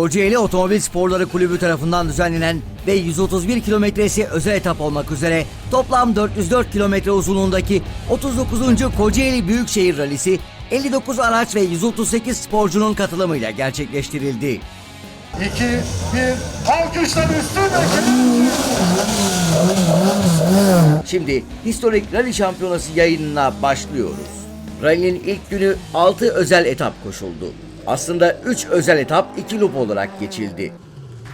Kocaeli Otomobil Sporları Kulübü tarafından düzenlenen ve 131 kilometresi özel etap olmak üzere toplam 404 kilometre uzunluğundaki 39. Kocaeli Büyükşehir Rallisi 59 araç ve 138 sporcunun katılımıyla gerçekleştirildi. 2, 1, alkışlar üstündeki. Şimdi historik rally şampiyonası yayınına başlıyoruz. Rally'nin ilk günü 6 özel etap koşuldu. Aslında 3 özel etap 2 loop olarak geçildi.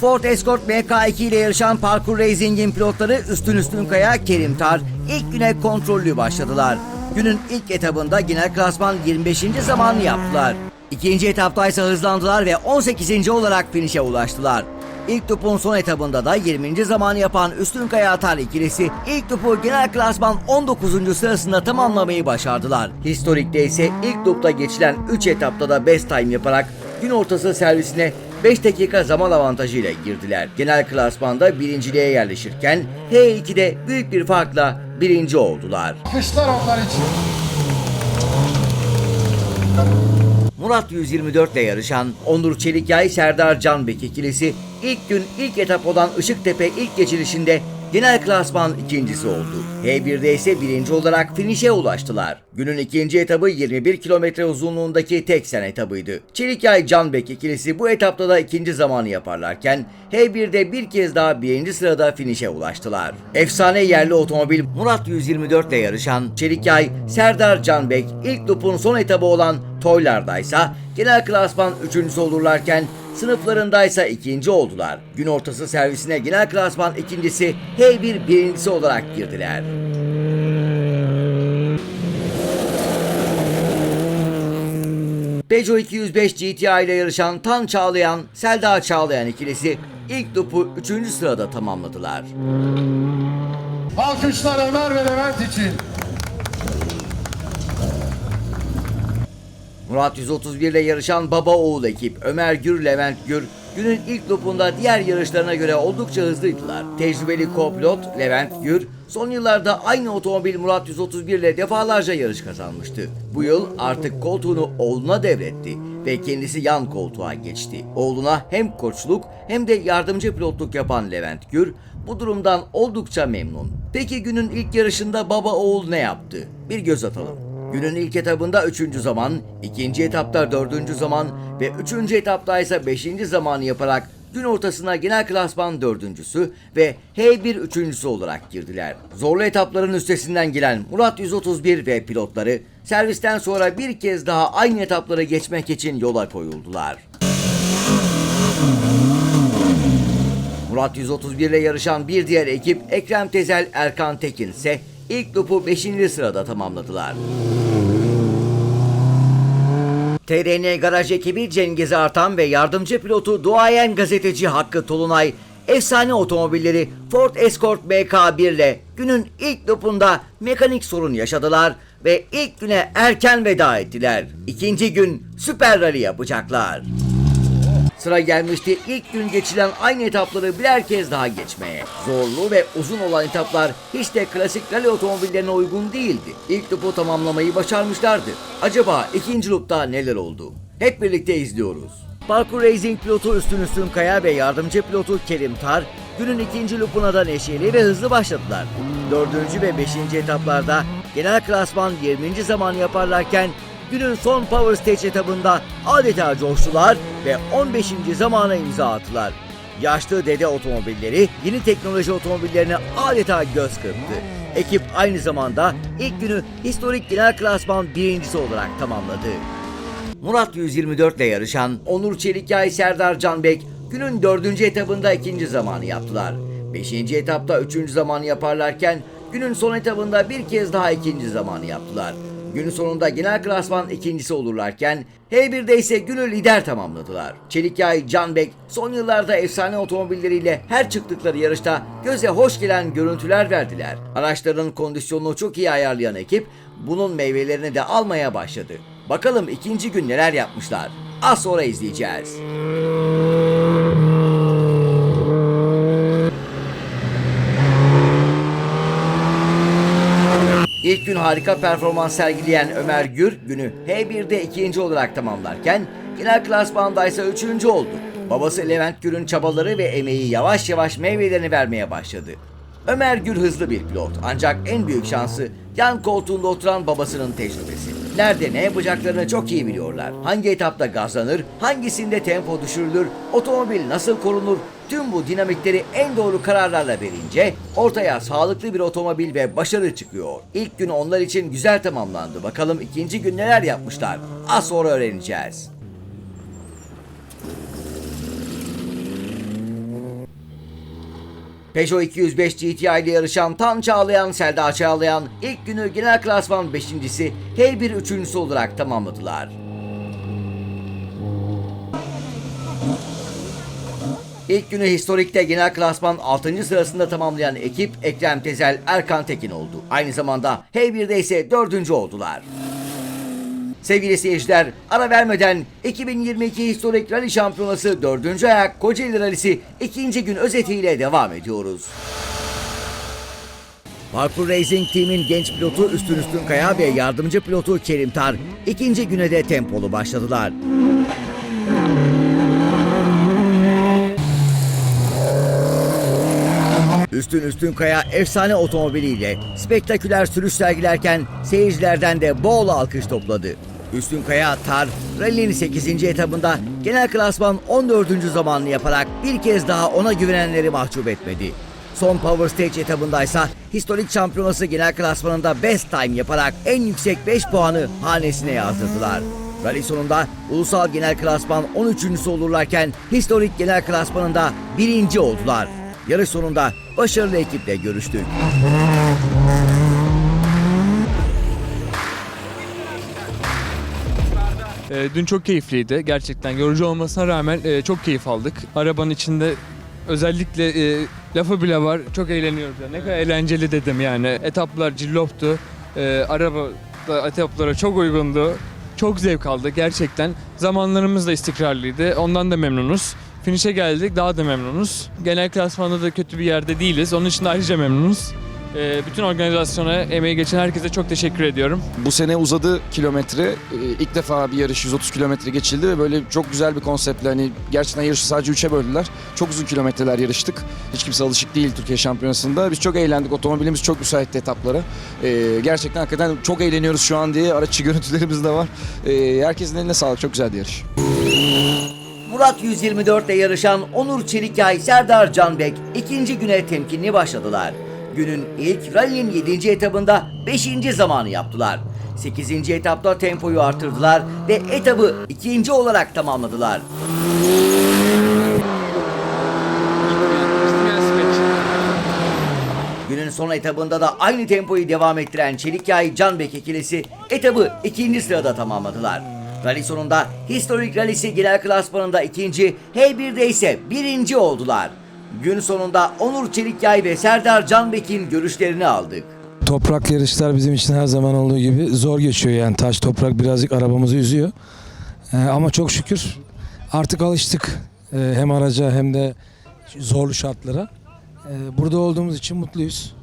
Ford Escort MK2 ile yarışan Parkur Racing'in pilotları Üstün Üstün Kaya, Kerim Tar ilk güne kontrollü başladılar. Günün ilk etabında genel klasman 25. zamanını yaptılar. İkinci etapta ise hızlandılar ve 18. olarak finişe ulaştılar. İlk topun son etabında da 20. zamanı yapan Üstünkaya Atar ikilisi ilk topu genel klasman 19. sırasında tamamlamayı başardılar. Historikte ise ilk topta geçilen 3 etapta da best time yaparak gün ortası servisine 5 dakika zaman avantajıyla girdiler. Genel klasmanda birinciliğe yerleşirken H2'de büyük bir farkla birinci oldular. Alkışlar onlar için. Murat 124 ile yarışan Onur Çelikyay Serdar Canbek ikilisi ilk gün ilk etap olan Işıktepe ilk geçilişinde genel klasman ikincisi oldu. H1'de ise birinci olarak finişe ulaştılar. Günün ikinci etabı 21 kilometre uzunluğundaki tek sen etabıydı. Çelikyay Canbek ikilisi bu etapta da ikinci zamanı yaparlarken H1'de bir kez daha birinci sırada finişe ulaştılar. Efsane yerli otomobil Murat 124 ile yarışan Çelikyay Serdar Canbek ilk loop'un son etabı olan Toylar'daysa genel klasman üçüncüsü olurlarken sınıflarındaysa ikinci oldular. Gün ortası servisine genel klasman ikincisi H1 birincisi olarak girdiler. Peugeot 205 GTI ile yarışan Tan Çağlayan, Selda Çağlayan ikilisi ilk topu 3. sırada tamamladılar. Alkışlar Ömer ve Levent için. Murat 131 ile yarışan baba oğul ekip Ömer Gür, Levent Gür günün ilk lopunda diğer yarışlarına göre oldukça hızlıydılar. Tecrübeli co-pilot Levent Gür son yıllarda aynı otomobil Murat 131 ile defalarca yarış kazanmıştı. Bu yıl artık koltuğunu oğluna devretti ve kendisi yan koltuğa geçti. Oğluna hem koçluk hem de yardımcı pilotluk yapan Levent Gür bu durumdan oldukça memnun. Peki günün ilk yarışında baba oğul ne yaptı? Bir göz atalım. Günün ilk etabında 3. zaman, ikinci etapta 4. zaman ve 3. etapta ise 5. zamanı yaparak gün ortasına genel klasman 4.sü ve H1 üçüncüsü olarak girdiler. Zorlu etapların üstesinden gelen Murat 131 ve pilotları servisten sonra bir kez daha aynı etapları geçmek için yola koyuldular. Murat 131 ile yarışan bir diğer ekip Ekrem Tezel Erkan Tekin ise ilk loop'u 5. sırada tamamladılar. TRN Garaj ekibi Cengiz Artan ve yardımcı pilotu duayen gazeteci Hakkı Tolunay efsane otomobilleri Ford Escort MK1 ile günün ilk loopunda mekanik sorun yaşadılar ve ilk güne erken veda ettiler. İkinci gün Süper Rally yapacaklar. Sıra gelmişti ilk gün geçilen aynı etapları birer kez daha geçmeye. Zorlu ve uzun olan etaplar hiç de klasik rally otomobillerine uygun değildi. İlk loop'u tamamlamayı başarmışlardı. Acaba ikinci loop'ta neler oldu? Hep birlikte izliyoruz. Parkur Racing pilotu Üstün Üstün Kaya ve yardımcı pilotu Kerim Tar günün ikinci loop'una da neşeli ve hızlı başladılar. Dördüncü ve beşinci etaplarda genel klasman 20. zaman yaparlarken günün son Power Stage etabında adeta coştular ve 15. zamana imza attılar. Yaşlı dede otomobilleri yeni teknoloji otomobillerine adeta göz kırptı. Ekip aynı zamanda ilk günü historik genel klasman birincisi olarak tamamladı. Murat 124 ile yarışan Onur Çelikyay Serdar Canbek günün dördüncü etabında ikinci zamanı yaptılar. Beşinci etapta üçüncü zamanı yaparlarken günün son etabında bir kez daha ikinci zamanı yaptılar. Günün sonunda genel klasman ikincisi olurlarken H1'de ise günü lider tamamladılar. Çelikyay, Canbek son yıllarda efsane otomobilleriyle her çıktıkları yarışta göze hoş gelen görüntüler verdiler. Araçların kondisyonunu çok iyi ayarlayan ekip bunun meyvelerini de almaya başladı. Bakalım ikinci gün neler yapmışlar. Az sonra izleyeceğiz. İlk gün harika performans sergileyen Ömer Gür günü H1'de ikinci olarak tamamlarken genel klasmanda ise üçüncü oldu. Babası Levent Gür'ün çabaları ve emeği yavaş yavaş meyvelerini vermeye başladı. Ömer Gür hızlı bir pilot ancak en büyük şansı yan koltuğunda oturan babasının tecrübesi. Nerede ne yapacaklarını çok iyi biliyorlar. Hangi etapta gazlanır, hangisinde tempo düşürülür, otomobil nasıl korunur, tüm bu dinamikleri en doğru kararlarla verince ortaya sağlıklı bir otomobil ve başarı çıkıyor. İlk gün onlar için güzel tamamlandı. Bakalım ikinci gün neler yapmışlar. Az sonra öğreneceğiz. Peugeot 205 GTI ile yarışan Tan Çağlayan, Selda Çağlayan ilk günü genel klasman 5.si, H1 üçüncüsü olarak tamamladılar. İlk günü historikte genel klasman 6. sırasında tamamlayan ekip Ekrem Tezel, Erkan Tekin oldu. Aynı zamanda H1'de ise 4. oldular. Sevgili seyirciler, ara vermeden 2022 Historik Rally Şampiyonası 4. ayak Kocaeli Rally'si 2. gün özetiyle devam ediyoruz. Parkur Racing Team'in genç pilotu Üstün Üstün Kaya ve yardımcı pilotu Kerim Tar ikinci güne de tempolu başladılar. Üstün Üstün Kaya efsane otomobiliyle spektaküler sürüş sergilerken seyircilerden de bol alkış topladı. Üstün Kaya Tar, rally'nin 8. etabında genel klasman 14. zamanını yaparak bir kez daha ona güvenenleri mahcup etmedi. Son Power Stage etabındaysa historik şampiyonası genel klasmanında best time yaparak en yüksek 5 puanı hanesine yazdırdılar. Rally sonunda ulusal genel klasman 13.sü olurlarken historik genel klasmanında birinci oldular. Yarış sonunda başarılı ekiple görüştük. Ee, dün çok keyifliydi. Gerçekten yorucu olmasına rağmen e, çok keyif aldık. Arabanın içinde özellikle e, lafı bile var. Çok eğleniyoruz. Ne kadar eğlenceli dedim yani. Etaplar cilloptu. E, araba da etaplara çok uygundu. Çok zevk aldık gerçekten. Zamanlarımız da istikrarlıydı. Ondan da memnunuz. Finish'e geldik daha da memnunuz. Genel klasmanda da kötü bir yerde değiliz. Onun için de ayrıca memnunuz. E, bütün organizasyona emeği geçen herkese çok teşekkür ediyorum. Bu sene uzadı kilometre. Ee, İlk defa bir yarış 130 kilometre geçildi ve böyle çok güzel bir konseptle hani gerçekten yarışı sadece 3'e böldüler. Çok uzun kilometreler yarıştık. Hiç kimse alışık değil Türkiye Şampiyonası'nda. Biz çok eğlendik. Otomobilimiz çok müsaitti etaplara. Ee, gerçekten hakikaten çok eğleniyoruz şu an diye araççı görüntülerimiz de var. Ee, herkesin eline sağlık. Çok güzel bir yarış. Murat 124 ile yarışan Onur Çelikyay, Serdar Canbek ikinci güne temkinli başladılar. Günün ilk rally'nin 7. etabında 5. zamanı yaptılar. 8. etapta tempoyu artırdılar ve etabı ikinci olarak tamamladılar. Günün son etabında da aynı tempoyu devam ettiren Çelikyay Canbek ikilisi etabı ikinci sırada tamamladılar. Rally sonunda Historik Rally'si genel klasmanında ikinci, H1'de ise birinci oldular. Gün sonunda Onur Çelikyay ve Serdar Canbek'in görüşlerini aldık. Toprak yarışlar bizim için her zaman olduğu gibi zor geçiyor yani taş toprak birazcık arabamızı üzüyor. Ee, ama çok şükür artık alıştık Ee, hem araca hem de zorlu şartlara. Ee, burada olduğumuz için mutluyuz.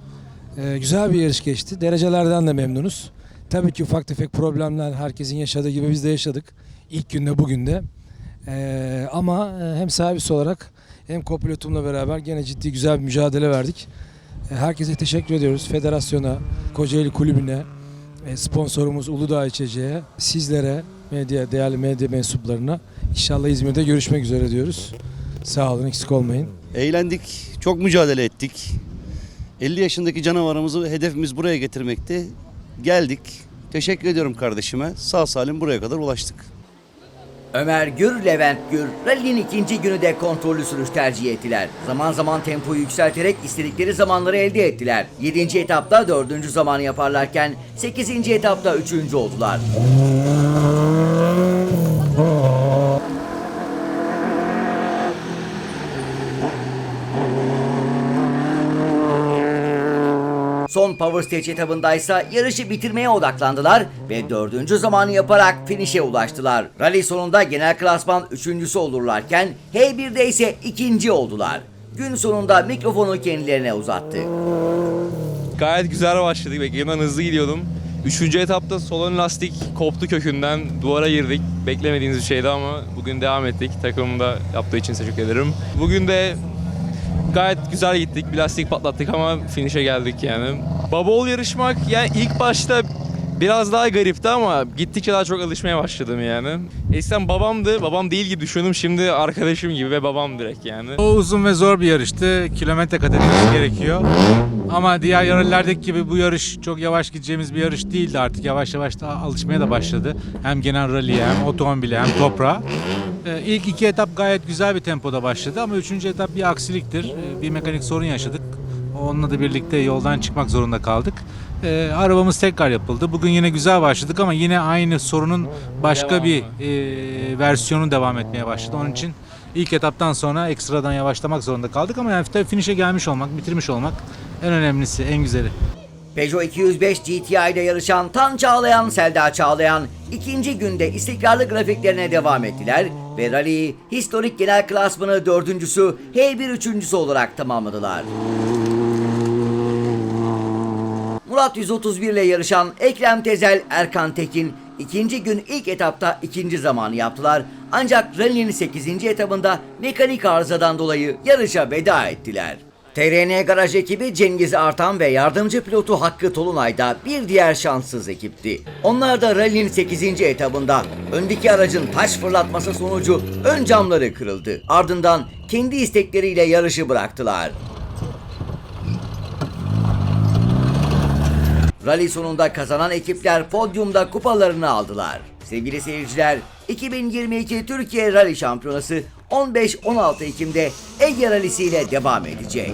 Ee, güzel bir yarış geçti. Derecelerden de memnunuz. Tabii ki ufak tefek problemler herkesin yaşadığı gibi biz de yaşadık. İlk günde bugün de. Ee, ama e, hem servis olarak hem kopilotumla beraber gene ciddi güzel bir mücadele verdik. E, Herkese teşekkür ediyoruz. Federasyona, Kocaeli Kulübü'ne, e, sponsorumuz Uludağ İçeceğe, sizlere, medya, değerli medya mensuplarına inşallah İzmir'de görüşmek üzere diyoruz. Sağ olun, eksik olmayın. Eğlendik, çok mücadele ettik. 50 yaşındaki canavarımızı hedefimiz buraya getirmekti. Geldik. Teşekkür ediyorum kardeşime. Sağ salim buraya kadar ulaştık. Ömer Gür, Levent Gür, rally'nin ikinci günü de kontrollü sürüş tercih ettiler. Zaman zaman tempoyu yükselterek istedikleri zamanları elde ettiler. 7. etapta 4. zamanı yaparlarken 8. etapta 3. oldular. Son Power Stage etabındaysa yarışı bitirmeye odaklandılar ve dördüncü zamanı yaparak finish'e ulaştılar. Rally sonunda genel klasman üçüncüsü olurlarken H1'de ise ikinci oldular. Gün sonunda mikrofonu kendilerine uzattı. Gayet güzel başladık. Beklediğimden hızlı gidiyordum. Üçüncü etapta sol ön lastik koptu kökünden. Duvara girdik. Beklemediğimiz bir şeydi ama bugün devam ettik. Takımım da yaptığı için teşekkür ederim. Bugün de gayet güzel gittik. Bir lastik patlattık ama finish'e geldik yani. Baba ol yarışmak yani ilk başta biraz daha garipti ama gittikçe daha çok alışmaya başladım yani. Eskiden babamdı. Babam değil gibi düşündüm. Şimdi arkadaşım gibi ve babam direkt yani. O uzun ve zor bir yarıştı. Kilometre kat edilmesi gerekiyor. Ama diğer yarışlardaki gibi bu yarış çok yavaş gideceğimiz bir yarış değildi artık. Yavaş yavaş da alışmaya da başladı. Hem genel rally'e hem otomobile hem toprağa. Ee, ilk iki etap gayet güzel bir tempoda başladı ama üçüncü etap bir aksiliktir. Ee, bir mekanik sorun yaşadık. Onunla da birlikte yoldan çıkmak zorunda kaldık. Ee, arabamız tekrar yapıldı. Bugün yine güzel başladık ama yine aynı sorunun başka bir e, versiyonu devam etmeye başladı. Onun için ilk etaptan sonra ekstradan yavaşlamak zorunda kaldık ama yani finish'e gelmiş olmak, bitirmiş olmak en önemlisi, en güzeli. Peugeot 205 GTI ile yarışan Tan Çağlayan, Selda Çağlayan ikinci günde istikrarlı grafiklerine devam ettiler ve rally'i historik genel klasmanı dördüncüsü, H1 üçüncüsü olarak tamamladılar. Murat 131 ile yarışan Ekrem Tezel, Erkan Tekin ikinci gün ilk etapta ikinci zamanı yaptılar. Ancak rally'nin 8. etabında mekanik arızadan dolayı yarışa veda ettiler. TRN Garaj ekibi Cengiz Artan ve yardımcı pilotu Hakkı Tolunay da bir diğer şanssız ekipti. Onlar da rally'nin 8. etabında öndeki aracın taş fırlatması sonucu ön camları kırıldı. Ardından kendi istekleriyle yarışı bıraktılar. Rally sonunda kazanan ekipler podyumda kupalarını aldılar. Sevgili seyirciler, 2022 Türkiye Rally Şampiyonası 15-16 Ekim'de Ege Rallisi ile devam edecek.